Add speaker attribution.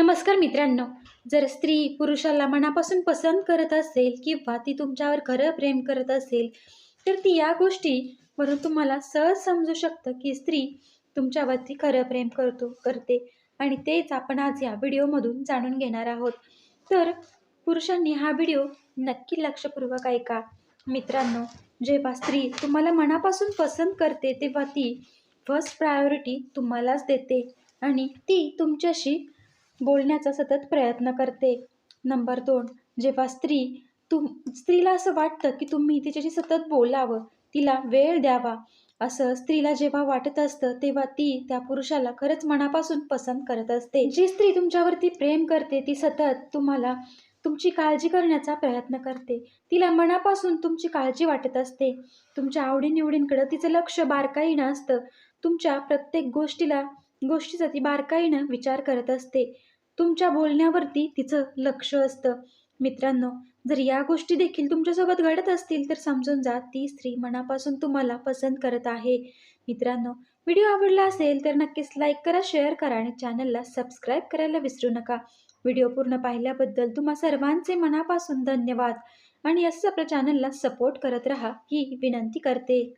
Speaker 1: नमस्कार मित्रांनो. जर स्त्री पुरुषाला मनापासून पसंत करत असेल किंवा ती तुमच्यावर खरं प्रेम करत असेल तर ती या गोष्टीवरून तुम्हाला सहज समजू शकतं की स्त्री तुमच्यावरती खरं प्रेम करतो करते. आणि तेच आपण आज या व्हिडिओमधून जाणून घेणार आहोत. तर पुरुषांनी हा व्हिडिओ नक्की लक्षपूर्वक ऐका. मित्रांनो जेव्हा स्त्री तुम्हाला मनापासून पसंत करते तेव्हा ती फर्स्ट प्रायोरिटी तुम्हालाच देते. आणि ती तुमच्याशी बोलण्याचा सतत प्रयत्न करते. नंबर दोन जेव्हा स्त्री तुम स्त्रीला असं वाटतं की तुम्ही तिच्याशी सतत बोलावं तिला वेळ द्यावा असं स्त्रीला जेव्हा वाटत असतं तेव्हा ती त्या पुरुषाला खरंच मनापासून पसंत करत असते. जी स्त्री तुमच्यावरती प्रेम करते ती सतत तुम्हाला तुमची काळजी करण्याचा प्रयत्न करते. तिला मनापासून तुमची काळजी वाटत असते. तुमच्या आवडीनिवडींकडं तिचं लक्ष बारकाईनं असतं. तुमच्या प्रत्येक गोष्टीला गोष्टीचा ती बारकाईनं विचार करत असते. तुमच्या बोलण्यावरती तिचं लक्ष असतं. मित्रांनो जर या गोष्टी देखील तुमच्यासोबत घडत असतील तर समजून जा ती स्त्री मनापासून तुम्हाला पसंत करत आहे. मित्रांनो व्हिडिओ आवडला असेल तर नक्कीच लाईक करा शेअर करा आणि चॅनलला सबस्क्राईब करायला विसरू नका. व्हिडिओ पूर्ण पाहिल्याबद्दल तुम्हा सर्वांचे मनापासून धन्यवाद. आणि असंच आपल्या चॅनलला सपोर्ट करत राहा ही विनंती करते.